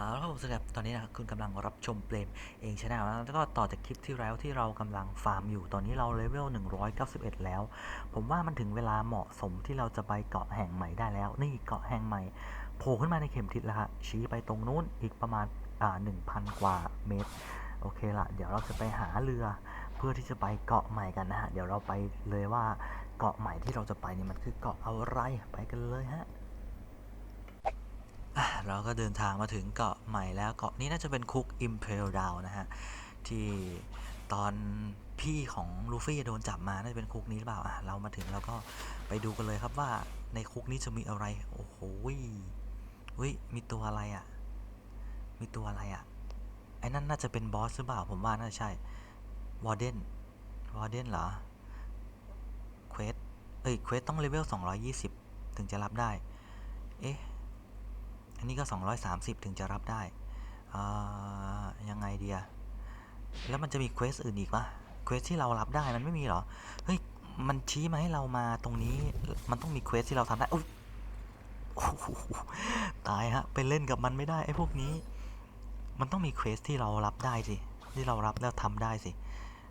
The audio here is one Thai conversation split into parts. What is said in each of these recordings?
อ่าแล้วครับผมสำหรับตอนนี้นะครับคุณกำลังรับชมเปรมเองชาแนลแล้วก็ต่อจากคลิปที่แล้วที่เรากำลังฟาร์มอยู่ตอนนี้เราเลเวล 191 แล้ว ผมว่ามันถึงเวลาเหมาะสมที่เราจะไปเกาะแห่งใหม่ได้แล้ว นี่เกาะแห่งใหม่โผล่ขึ้นมาในเข็มทิศแล้วฮะชี้ไปตรงนู้นอีกประมาณอ่า1,000 กว่าเมตร โอเคละเดี๋ยวเราจะไปหาเรือเพื่อที่จะไปเกาะใหม่กันนะฮะเดี๋ยวเราไปเลยว่าเกาะใหม่ที่เราจะไปนี่มันคือเกาะอะไรไปกันเลยฮะ เราก็เดินทางมาถึงเกาะใหม่แล้วเกาะนี้น่าจะเป็นคุกอิมเพลดาวนะฮะ ที่ตอนพี่ของลูฟี่โดนจับมา น่าจะเป็นคุกนี้หรือเปล่าอะเรามาถึงแล้วก็ไปดูกันเลยครับว่าในคุกนี้จะมีอะไร โอ้โหวิมีตัวอะไรอะ มีตัวอะไรอะ ไอ้นั่นน่าจะเป็นบอสหรือเปล่า ผมว่าน่าจะใช่ วอร์เดน วอร์เดนเหรอ เควส เอ้ย เควสต้องเลเวล220 ถึงจะรับได้ เอ๊ะ อันนี้ก็ 230 ถึงจะรับได้ยังไงเดียแล้วมันจะมีเควสอื่นอีกปะเควสที่เรารับได้มันไม่มีหรอ เฮ้ย มันชี้มาให้เรามาตรงนี้ มันต้องมีเควสที่เราทำได้โอ้โหตายฮะ ไปเล่นกับมันไม่ได้ไอ้พวกนี้ มันต้องมีเควสที่เรารับได้สิ ที่เรารับแล้วทำได้สิ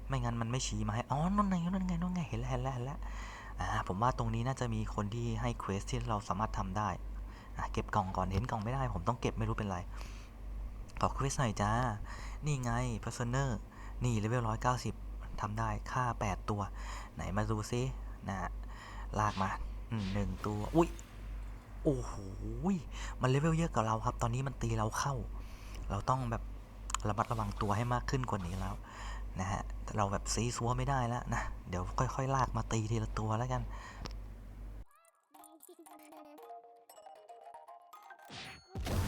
ไม่งั้นมันไม่ชี้มาให้ อ๋อ นั่นไง นั่นไง นั่นไง เห็นแล้วเห็นแล้วเห็นแล้ว อ่า ผมว่าตรงนี้น่าจะมีคนที่ให้เควสที่เราสามารถทำได้ เก็บกล่องก่อนเห็นกล่องไม่ได้ ผมต้องเก็บไม่รู้เป็นไรขอควิสหน่อยจ้า นี่ไง Personer นี่เลเวล190ทำได้ค่า8ตัว ไหนมาดูซินะลากมาหนึ่งตัว อุ้ย โอ้โห มันเลเวลเยอะกว่าเราครับ ตอนนี้มันตีเราเข้า เราต้องแบบระมัดระวังตัวให้มากขึ้นกว่านี้แล้วนะฮะ เราแบบซีซัวไม่ได้แล้วนะ เดี๋ยวค่อยๆ ลากมาตีทีละตัวแล้วกัน you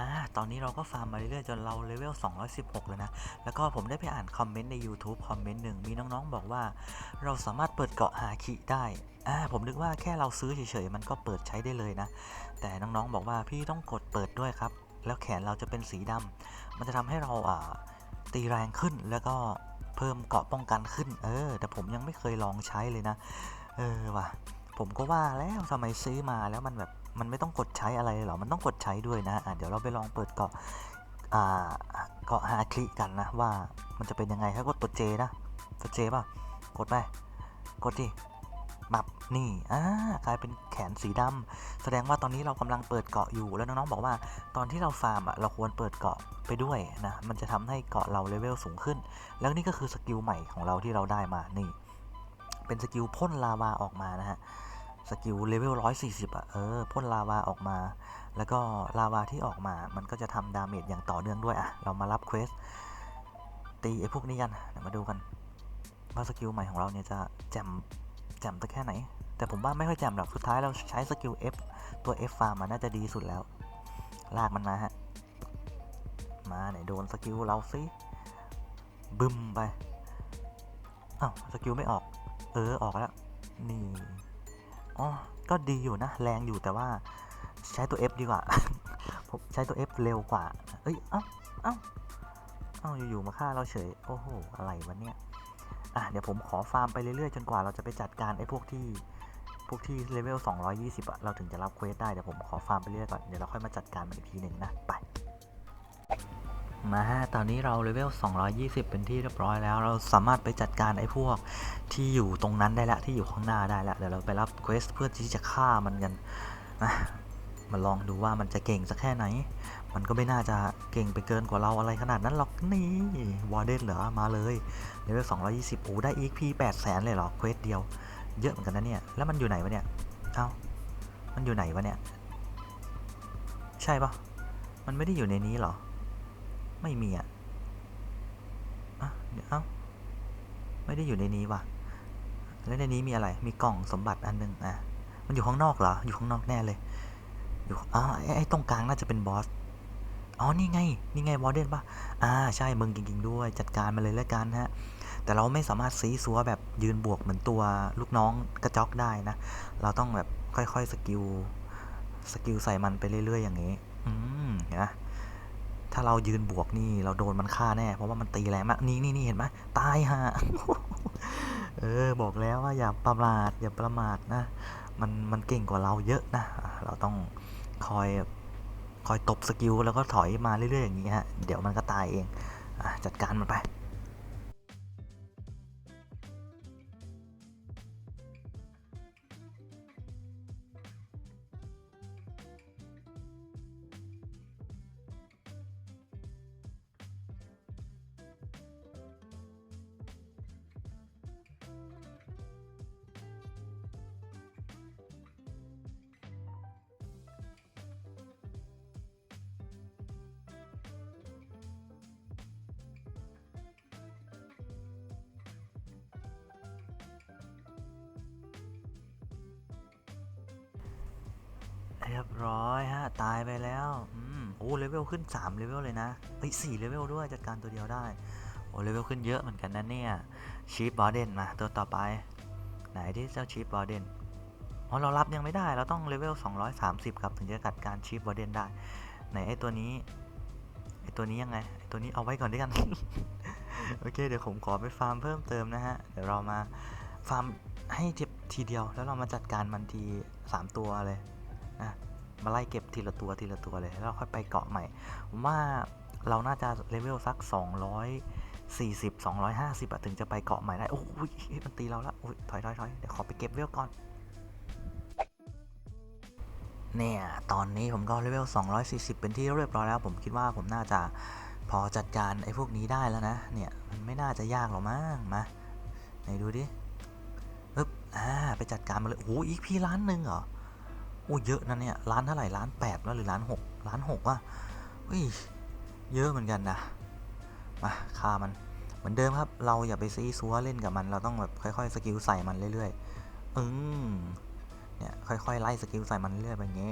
อ่าตอนนี้เราก็ฟาร์มมาเรื่อยๆจนเราเลเวล 216 แล้วนะ แล้วก็ผมได้ไปอ่านคอมเมนต์ใน YouTube คอมเมนต์หนึ่งมีน้องๆ บอกว่า เราสามารถเปิดเกาะฮาคิได้อ่าผมนึกว่าแค่เราซื้อเฉยๆ มันก็เปิดใช้ได้เลยนะ แต่น้องๆ บอกว่าพี่ต้องกดเปิดด้วยครับ แล้วแขนเราจะเป็นสีดำมันจะทำให้เราอ่าตีแรงขึ้นแล้วก็เพิ่มเกาะป้องกันขึ้น เออ แต่ผมยังไม่เคยลองใช้เลยนะ เออว่ะผมก็ว่าแล้วทำไมซื้อมาแล้วมันแบบ มันไม่ต้องกดใช้อะไรเลยเหรอ มันต้องกดใช้ด้วยนะะเดี๋ยวเราไปลองเปิดเกาะเกาะฮาคลิกันนะว่ามันจะเป็นยังไงถ้ากดตัวเจนะตัวเจป่ะ กดไป กดดิบับนี่อ่ากลายเป็นแขนสีดำแสดงว่าตอนนี้เรากำลังเปิดเกาะอยู่แล้วน้องๆบอกว่า ตอนที่เราฟาร์มอะเราควรเปิดเกาะไปด้วยนะมันจะทำให้เกาะเราเลเวลสูงขึ้น แล้วนี่ก็คือสกิลใหม่ของเราที่เราได้มานี่ เป็นสกิลพ่นลาวาออกมานะฮะ สกิลเลเวล140อะเออพ่นลาวาออกมา แล้วก็ลาวาที่ออกมา มันก็จะทำดาเมจอย่างต่อเนื่องด้วยอะ เรามารับเควสตีไอ้พวกนี้กันเดี๋ยวมาดูกันว่าสกิลใหม่ของเราเนี่ยจะแจมแจมตะแค่ไหน แต่ผมว่าไม่ค่อยแจมหรอกสุดท้ายเราใช้สกิล F ตัว F ฟาร์มมันน่าจะดีสุดแล้ว ลากมันมาฮะ มาไหนโดนสกิลเราสิบึมไปอ้าวสกิลไม่ออก เออออกแล้ว นี่ อ๋อ ก็ดีอยู่นะ แรงอยู่แต่ว่าใช้ตัว F ดีกว่า ผมใช้ตัว F เร็วกว่า เอ้ย เอ้า เอ้า เอ้า อยู่ๆ มาฆ่าเราเฉย โอ้โห อะไรวะเนี่ย อะ เดี๋ยวผมขอฟาร์มไปเรื่อยๆ จนกว่าเราจะไปจัดการไอ้พวกที่ พวกที่เลเวล 220อะเราถึงจะรับเควสได้ เดี๋ยวผมขอฟาร์มไปเรื่อยก่อน เดี๋ยวเราค่อยมาจัดการมันอีกทีหนึ่งนะ ไป มาฮะตอนนี้เราเลเวล 220 เป็นที่เรียบร้อยแล้ว เราสามารถไปจัดการไอ้พวกที่อยู่ตรงนั้นได้ละที่อยู่ข้างหน้าได้ละเดี๋ยวเราไปรับเควสเพื่อที่จะฆ่ามันกันนะมาลองดูว่ามันจะเก่งสักแค่ไหน มันก็ไม่น่าจะเก่งไปเกินกว่าเราอะไรขนาดนั้นหรอกนี่วอร์เดนเหรอ มาเลยเลเวล 220 โอ้ได้ EXP 8แสนเลยเหรอ เควสเดียว เยอะเหมือนกันนะเนี่ย แล้วมันอยู่ไหนวะเนี่ย เอ้า มันอยู่ไหนวะเนี่ย ใช่ปะมันไม่ได้อยู่ในนี้หรอ ไม่มีอะอะเดี๋ยวเอ้าไม่ได้อยู่ในนี้ว่ะ แล้วในนี้มีอะไร มีกล่องสมบัติอันหนึงอะ มันอยู่ข้างนอกเหรอ อยู่ข้างนอกแน่เลย อยู่อ๋อไอ้ไอ้ตรงกลางน่าจะเป็นบอส อ๋อ นี่ไง นี่ไงวอร์เดนป่ะ อ่า ใช่ มึงจริงๆด้วย จัดการมาเลยแล้วกันฮะ แต่เราไม่สามารถซีซัวแบบยืนบวกเหมือนตัวลูกน้องกระจอกได้นะ เราต้องแบบค่อยๆสกิล สกิลใส่มันไปเรื่อยๆอย่างนี้ อืมนไหม ถ้าเรายืนบวกนี่เราโดนมันฆ่าแน่ เพราะว่ามันตีแรงมากนี่นี่นี่เห็นไหมตายฮะเออบอกแล้วว่าอย่าประมาทอย่าประมาทนะ มันมันเก่งกว่าเราเยอะนะ เราต้องคอยคอยตบสกิลแล้วก็ถอยมาเรื่อยๆอย่างนี้ฮะ เดี๋ยวมันก็ตายเองอจัดการมันไป เรียบร้อยฮะ ตายไปแล้ว อืมโอ้เลเวลขึ้น3เลเวลเลยนะเฮ้ย4เลเวลด้วยจัดการตัวเดียวได้ โอ้เลเวลขึ้นเยอะเหมือนกันนะเนี่ยชีฟบอร์เดนมาตัวต่อไป ไหนที่เจ้าชีฟบอร์เดนอ๋อเรารับยังไม่ได้ เราต้องเลเวล230 ครับ ถึงจะจัดการชีฟบอร์เดนได้ ไหนไอตัวนี้ไอตัวนี้ยังไงไอตัวนี้เอาไว้ก่อนด้วยกัน โอเค เดี๋ยวผมขอไปฟาร์มเพิ่มเติมนะฮะ เดี๋ยวเรามาฟาร์มให้ทีทีเดียวแล้วเรามาจัดการมันที 3 ตัวเลย นะมาไล่เก็บทีละตัวทีละตัวเลยแล้วค่อยไปเกาะใหม่ผมว่าเราน่าจะเลเวลสัก 240 250อะถึงจะไปเกาะใหม่ได้ โอ้ยมันตีเราล้วโอ้ยถอยถอยถอยเดี๋ยวขอไปเก็บเวลก่อน เนี่ย ตอนนี้ผมก็เลเวล 240 เป็นที่เรียบร้อยแล้ว ผมคิดว่าผมน่าจะพอจัดการไอ้พวกนี้ได้แล้วนะ เนี่ยมันไม่น่าจะยากหรอกมั้งมาไหนดูดิปึ๊บอ่าไปจัดการมาเลยโอ้โหอีกพี่ล้านหนึ่งเหรอ อ้เยอะนะเนี่ยล้านเท่าไหร่ล้านแปดแล้วหรือล้านหกล้านหกว่ะเฮ้ยเยอะเหมือนกันนะมาฆ่ามันเหมือนเดิมครับเราอย่าไปซีซัวเล่นกับมัน เราต้องแบบค่อยๆสกิลใส่มันเรื่อยๆอืมเนี่ยค่อยๆไล่สกิลใส่มันเรื่อยๆแบบนี้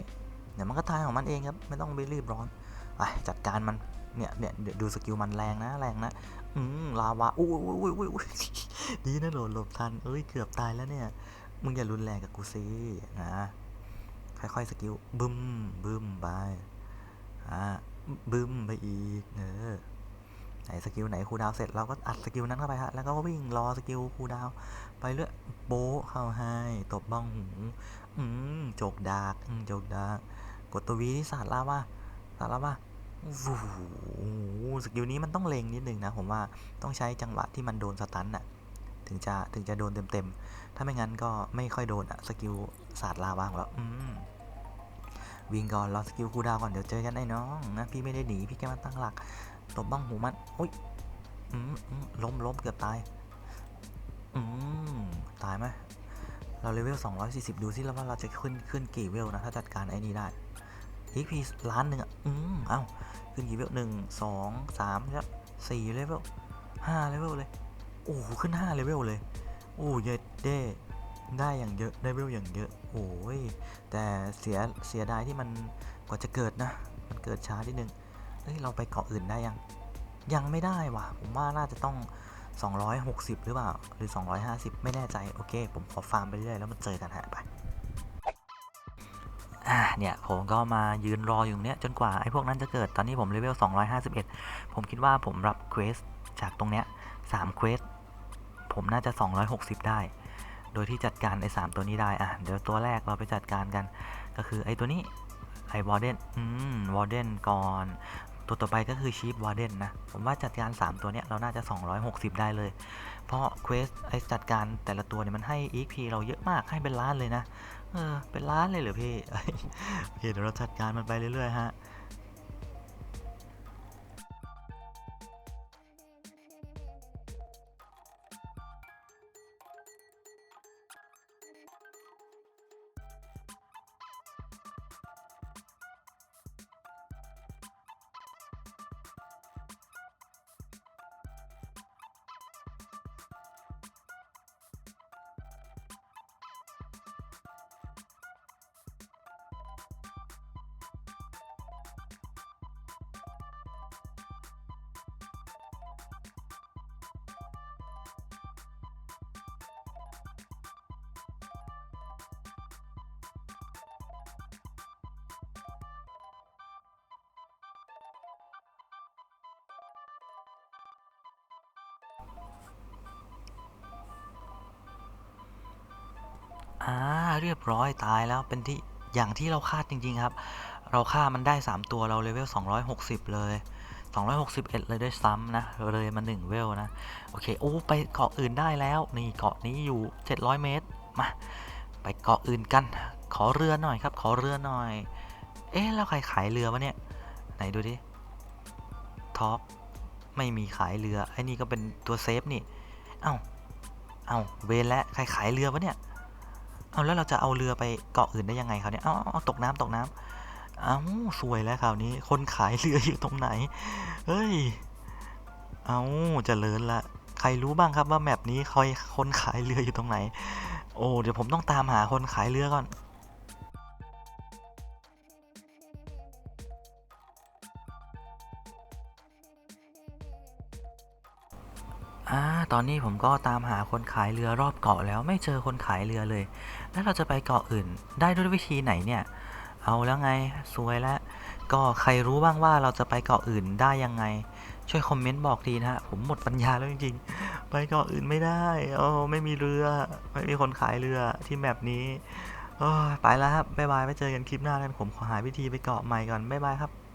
เดี๋ยวมันก็ตายของมันเองครับไม่ต้องไปรีบร้อนไปจัดการมันเนี่ยเนี่ยเดี๋ยวดูสกิลมันแรงนะแรงนะอืมลาวาอุ้ยอุ้ยอุ้ยอุ้ยอุ้ยดีนะโหลดหลบทันเอ้ยเกือบตายแล้วเนี่ยมึงอย่ารุนแรงกับกูสินะ ค่อยๆสกิลบึ้มบึ้มไปอ่าบึ้มไปอีกเออไหนสกิลไหนคูดาวเสร็จเราก็อัดสกิลนั้นเข้าไปฮะแล้วก็วิ่งรอสกิลคูดาวไปเรื่อยโบเข้าให้ตบบ้องหูอืมโจกดากอืมโจกดากกดตัววีที่สาดล่าว่าสาดล่าว่าวู้สกิลนี้มันต้องเล็งนิดนึงนะผมว่าต้องใช้จังหวะที่มันโดนสตันน่ะถึงจะถึงจะโดนเต็มๆ ถ้าไม่งั้นก็ไม่ค่อยโดนอะสกิลสาดลาวาของเราอืม วิ่งก่อนรอสกิลคูดาวก่อนเดี๋ยวเจอกันไอ้น้องนะพี่ไม่ได้หนีพี่แค่มาตั้งหลักตบบ้องหูมันโอ้ยอืมอืมล้มล้มเกือบตายอืมตายไหมเราเลเวล 240 ดูสิแล้วว่าเราจะขึ้นขึ้นกี่เวลนะ ถ้าจัดการไอ้นี่ได้ XP ล้านหนึ่งอะ อืมเอ้า ขึ้นกี่เวลหนึ่งสองสามแล้วสี่เลเวลห้าเลเวลเลย โอ้ขึ้นห้าเลเวลเลย โอ้เยดเด้ ได้อย่างเยอะได้เวลอย่างเยอะโอ้ยแต่เสียเสียดายที่มันกว่าจะเกิดนะ มันเกิดช้านิดนึงเฮ้ยเราไปเกาะอื่นได้ยัง ยังไม่ได้ว่ะ ผมว่าน่าจะต้อง 260 หรือเปล่า หรือ 250 ไม่แน่ใจ โอเค ผมขอฟาร์มไปเรื่อยแล้วมาเจอกันฮะไปอ่าเนี่ยผมก็มายืนรออยู่เนี้ยจนกว่าไอ้พวกนั้นจะเกิดตอนนี้ผมเลเวล 251 ผมคิดว่าผมรับเควสจากตรงเนี้ย3เควสผมน่าจะ 260 ได้ โดยที่จัดการไอ้3ตัวนี้ได้ อะ เดี๋ยวตัวแรกเราไปจัดการกัน ก็คือไอ้ตัวนี้ ไอ้วอร์เดนอืมวอร์เดนก่อน ตัวต่อไปก็คือชีฟวาร์เดนนะ ผมว่าจัดการ 3 ตัวเนี้ยเราน่าจะ 260 ได้เลย เพราะเควสไอ้จัดการแต่ละตัวเนี่ยมันให้ EP เราเยอะมาก ให้เป็นล้านเลยนะ เออ เป็นล้านเลยเหรอพี่โอเคเดี๋ยวเราจัดการมันไปเรื่อยๆฮะ อ่าเรียบร้อยตายแล้วเป็นที่อย่างที่เราคาดจริง ๆ ครับ เราฆ่ามันได้ 3 ตัวเราเลเวล 260 เลย 261 เลยด้วยซ้ำนะ เลยมา1เวลนะ โอเค โอ้ ไปเกาะอื่นได้แล้ว นี่เกาะนี้อยู่ 700 เมตร มา ไปเกาะอื่นกัน ขอเรือหน่อยครับ ขอเรือหน่อย เอ๊ะ แล้วใครขายเรือวะเนี่ย ไหนดูดิ ท็อป ไม่มีขายเรือ ไอ้นี่ก็เป็นตัวเซฟนี่ เอ้า เอ้า เวนแล้วใครขายเรือวะเนี่ย เอาแล้วเราจะเอาเรือไปเกาะอื่นได้ยังไงครับเนี่ยเอาเอาตกน้ำตกน้ำเอาสวยแล้วคราวนี้ คนขายเรืออยู่ตรงไหน เฮ้ย เอาจเจริญละ ใครรู้บ้างครับว่าแมปนี้คอยคนขายเรืออยู่ตรงไหน โอ้เดี๋ยวผมต้องตามหาคนขายเรือก่อน อ่าตอนนี้ผมก็ตามหาคนขายเรือรอบเกาะแล้วไม่เจอคนขายเรือเลย แล้วเราจะไปเกาะอื่น ได้ด้วยวิธีไหนเนี่ย เอาแล้วไงสวยแล้วก็ใครรู้บ้างว่าเราจะไปเกาะอื่นได้ยังไง ช่วยคอมเมนต์บอกทีนะฮะผมหมดปัญญาแล้วจริงๆ ไปเกาะอื่นไม่ได้โอ้ไม่มีเรือ ไม่มีคนขายเรือที่แมปนี้โอ้ไปแล้วครับบ๊ายบายไว้เจอกันคลิปหน้ากันผมขอหาวิธีไปเกาะใหม่ก่อนบ๊ายบายครับ